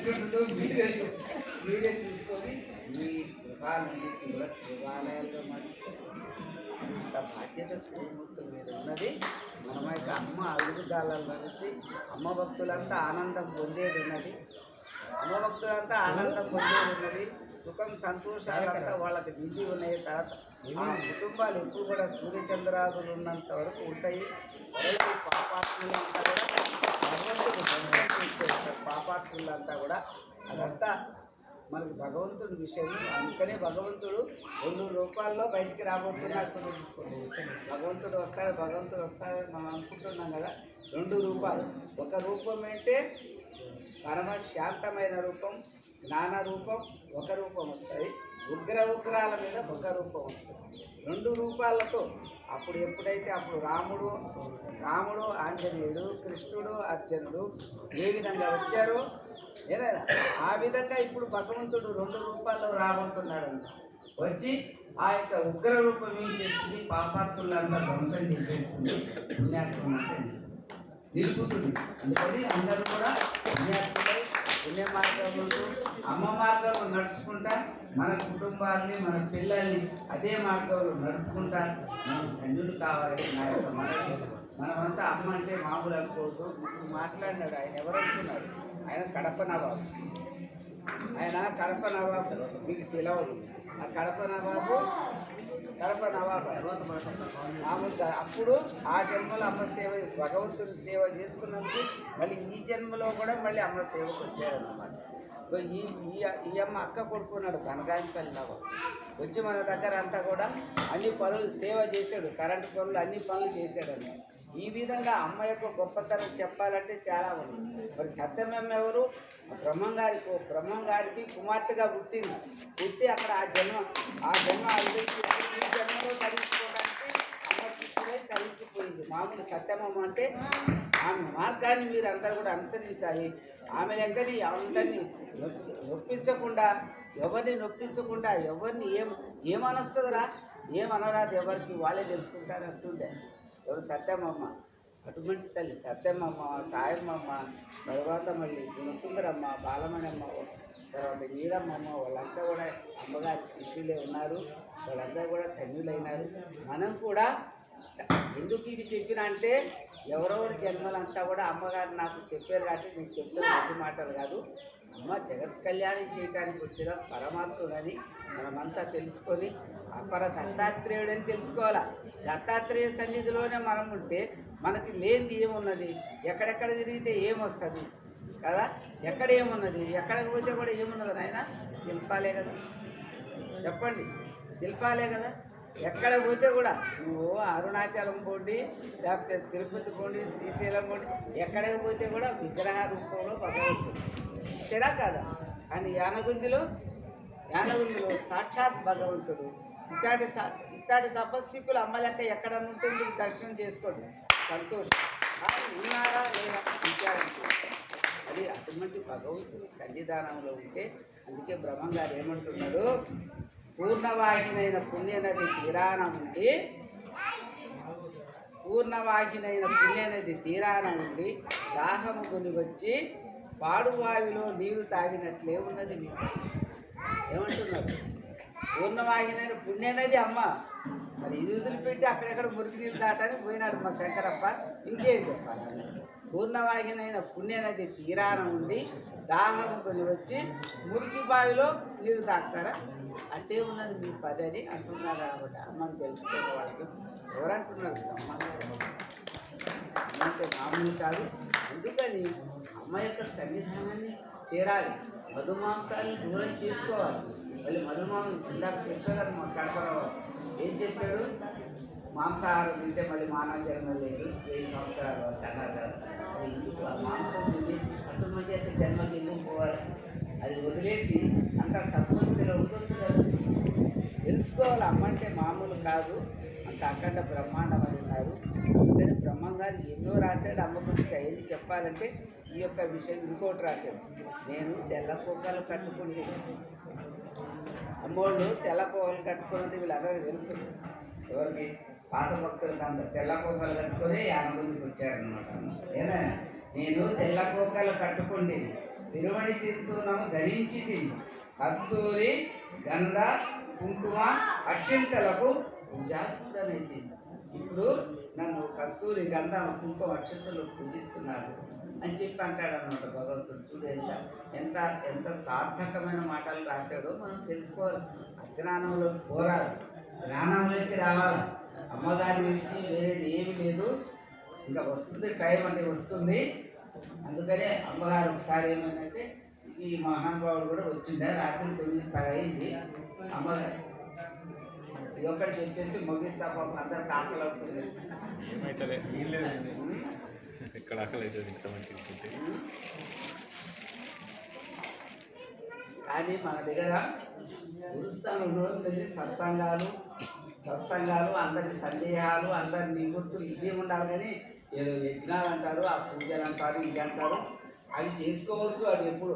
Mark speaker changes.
Speaker 1: ఎట్లుంటుందో మీరే చూసి మీరే చూసుకొని మీ గృహాలన్నింటినీ కూడా దేవాలయాల్లో మార్చుకోవాలి అంత బాధ్యత శ్రీమూర్తుల మీద ఉన్నది. మన యొక్క అమ్మ అడుగుజాలల నుంచి అమ్మ భక్తులంతా ఆనందం పొందేది ఉన్నది అమ్మ భక్తులంతా ఆనందం పొందేది ఉన్నది సుఖం సంతోషాలంతా వాళ్ళకి నిధి ఉన్నాయి తర్వాత ఆ కుటుంబాలు ఎప్పుడు కూడా సూర్యచంద్రాదులు ఉన్నంత వరకు ఉంటాయి. ఎవరికి పాపాత్ములంతా కూడా భగవంతుడు ధ్వంసం కూడా అదంతా మనకి భగవంతుడి విషయం అందుకనే భగవంతుడు రెండు రూపాల్లో బయటికి రాబోతున్నట్టు భగవంతుడు వస్తాడు భగవంతుడు వస్తాడని మనం అనుకుంటున్నాం కదా. రెండు రూపాలు. ఒక రూపం ఏంటే పరమ శాంతమైన రూపం జ్ఞాన రూపం ఒక రూపం వస్తుంది ఉగ్ర ఉగ్రాల మీద ఒక రూపం వస్తుంది. రెండు రూపాలతో. అప్పుడు ఎప్పుడైతే అప్పుడు రాముడు రాముడు ఆంజనేయుడు కృష్ణుడు అర్జునుడు ఏ విధంగా వచ్చారో ఏదైనా ఆ విధంగా ఇప్పుడు భగవంతుడు రెండు రూపాల్లో రాబోతున్నాడు వచ్చి ఆ యొక్క ఉగ్ర రూపం ఏం చేస్తుంది? పాపాత్ములంతా ధ్వంసం చేసేస్తుంది. పుణ్యాత్మ నిలుపుతుంది. అందుకని అందరూ కూడా పుణ్యాత్మ పుణ్య మార్గంలో అమ్మ మార్గంలో నడుచుకుంటా మన కుటుంబాన్ని మన పిల్లల్ని అదే మార్గంలో నడుపుకుంటా మనం ధన్యులు కావాలని నా యొక్క మనవి. మనమంతా అమ్మ అంటే మామూలు అనుకోవద్దు. మాట్లాడినాడు ఆయన ఎవరు ఆయన కడప నవాబు. ఆయన కడప నవాబు మీకు తెలవదు. ఆ కడప నవాబు కడప నవాబు అప్పుడు ఆ జన్మలో అమ్మ సేవ భగవంతుడి సేవ చేసుకున్నందుకు మళ్ళీ ఈ జన్మలో కూడా మళ్ళీ అమ్మ సేవకు వచ్చారన్నమాట. ఈ ఈ అమ్మ అక్క కొడుకున్నాడు కనకాయపల్లి నవాబు వచ్చి మన దగ్గర అంతా కూడా అన్ని పనులు సేవ చేశాడు కరెంటు పనులు అన్ని పనులు చేశాడు అన్నమాట ఈ విధంగా అమ్మ యొక్క గొప్పతనం చెప్పాలంటే చాలా ఉంది. మరి సత్యమమ్మ ఎవరు? బ్రహ్మం గారికి బ్రహ్మం గారికి కుమార్తెగా పుట్టింది. పుట్టి అక్కడ ఆ జన్మ ఆ జన్మ ఈ జన్మలో తరించుకోవడానికి అమ్మ శిష్యులే తరించిపోయింది. మామూలు సత్యమమ్మ అంటే ఆమె మార్గాన్ని మీరు అందరూ కూడా అనుసరించాలి. ఆమె దగ్గరని అందరినీ నొప్పించకుండా ఎవరిని నొప్పించకుండా ఎవరిని ఏం ఏమనొస్తుందిరా? ఏమనరాదు ఎవరికి? వాళ్ళే తెలుసుకుంటారు అంటుండే. ఎవరు సత్యమమ్మ? అటువంటి తల్లి సత్యమమ్మ సాయమ్మమ్మ తర్వాత మళ్ళీ గుణసుందరమ్మ బాలమణమ్మ తర్వాత నీలమ్మమ్మ వాళ్ళంతా కూడా అమ్మగారి శిష్యులే ఉన్నారు. వాళ్ళంతా కూడా ధన్యులైనారు. మనం కూడా ఎందుకు ఇది చెప్పిన అంటే ఎవరెవరి జన్మలంతా కూడా అమ్మగారు నాకు చెప్పారు కాబట్టి నేను చెప్తే మంచి మాటలు కాదు. అమ్మ జగత్ కళ్యాణం చేయడానికి వచ్చిన పరమాత్ముడని మనమంతా తెలుసుకొని అపర దత్తాత్రేయుడని తెలుసుకోవాలా? దత్తాత్రేయ సన్నిధిలోనే మనం ఉంటే మనకి లేనిది ఏమున్నది? ఎక్కడెక్కడ తిరిగితే ఏమొస్తుంది? కదా? ఎక్కడ ఏమున్నది? ఎక్కడికి పోతే కూడా ఏమున్నది ఆయన శిల్పాలే కదా. చెప్పండి. శిల్పాలే కదా? ఎక్కడ పోతే కూడా నువ్వు అరుణాచలం పోండి లేకపోతే తిరుపతి పోండి శ్రీశైలం పోండి ఎక్కడికి పోతే కూడా విగ్రహ రూపంలో భగవంతుడు అంతేనా కాదా? కానీ యానగుందిలో యానగుందిలో సాక్షాత్ భగవంతుడు. ఇట్లాంటి సా- ఇట్లాంటి తపస్సుకులు అమ్మ ఎక్కడ ఉంటుంది దర్శనం చేసుకోండి. సంతోషం. ఉన్నారా లేదా అది అటువంటి భగవంతుని సన్నిధానంలో ఉంటే అందుకే బ్రహ్మం గారు ఏమంటున్నాడు? పూర్ణవాహినైన పుణ్యనది తీరాన ఉండి పూర్ణవాహినైన పుణ్యనది తీరాన ఉండి దాహము కొని వచ్చి పాడువావిలో నీరు తాగినట్లే ఉన్నది మీకు. ఏమంటున్నారు? పూర్ణవాహినైన పుణ్యనది అమ్మ. మరి ఇది వదిలిపెట్టి అక్కడెక్కడ మురికి నీరు దాటని పోయినాడు మా శంకరప్ప. ఇంకేం చెప్పాలి? పూర్ణవాహినైన పుణ్యనది తీరాన ఉండి దాహం కొని వచ్చి మురికి బావిలో నీరు తాగుతారా? అంటే ఉన్నది మీ పది అని అంటున్నారు అనమాట అమ్మని తెలుసుకోవాలి వాళ్ళకి. ఎవరంటున్నారు అమ్మ అంటే మామూలు కాదు. అందుకని అమ్మ యొక్క సన్నిధానాన్ని చేరాలి. మధుమాంసాలను దూరం చేసుకోవాలి. మళ్ళీ మధుమాంసం ఇందాక చెప్పారు మా కడపరావు. ఏం చెప్పాడు? మాంసాహారం తింటే మళ్ళీ మానవ జన్మ లేదు. వెయ్యి సంవత్సరాలు అన్నారు ఎందుకు ఆ మాంసం తిని అటువంటి యొక్క జన్మకి ఎందుకు పోవాలి. అది వదిలేసి అంత సత్వంతిలో ఉంటుంది తెలుసుకోవాలి అమ్మ అంటే మామూలు కాదు. అంత అఖండ బ్రహ్మాండం అని ఉన్నారు. అందుకని బ్రహ్మంగా ఎన్నో రాశాడు అమ్మ గురించి అయ్యింది చెప్పాలంటే ఈ యొక్క విషయం ఇంకోటి రాశాడు. నేను తెల్ల కుక్కలు కట్టుకుంటే అమ్మోళ్ళు తెల్ల కోకలు కట్టుకున్నది వీళ్ళందరికీ తెలుసు. ఎవరికి? పాత భక్తులకు అందరు తెల్ల కుక్కలు కట్టుకొని యాభై మందికి వచ్చారనమాట ఏనా? నేను తెల్ల కుక్కలు కట్టుకుండి తిరుమణి తీర్థునము ధరించి కస్తూరి గంధ కుంకుమ అక్షంతలకు పూజాకుడనైతే ఇప్పుడు నన్ను కస్తూరి గంధం కుంకుమ అక్షంతలు పూజిస్తున్నారు అని చెప్పి అంటాడు అనమాట భగవంతుడు. చూడు ఎంత ఎంత ఎంత సార్థకమైన మాటలు రాశాడో మనం తెలుసుకోవాలి. అజ్ఞానంలో పోరాలి. జ్ఞానంలోకి రావాలి. అమ్మగారి నుంచి వేరేది ఏమీ లేదు. ఇంకా వస్తుంది టైం అంటే వస్తుంది. అందుకనే అమ్మగారు ఒకసారి ఏమైందంటే ఈ మహానుభావుడు కూడా వచ్చిండే. రాత్రి తొమ్మిది పది అయింది అమ్మగారు ఒకటి చెప్పేసి ముగిస్తా పాపం అందరికి ఆకలి అవుతుంది? కానీ మన దగ్గర గురుస్థానంలో సరే సత్సంగాలు సత్సంగాలు అందరి సందేహాలు అందరి నిగుర్తులు ఇదే ఉండాలి కానీ ఏదో యజ్ఞాలు అంటారు ఆ పూజలు అంటారు ఇది అంటారు. అవి చేసుకోవచ్చు అది ఎప్పుడు.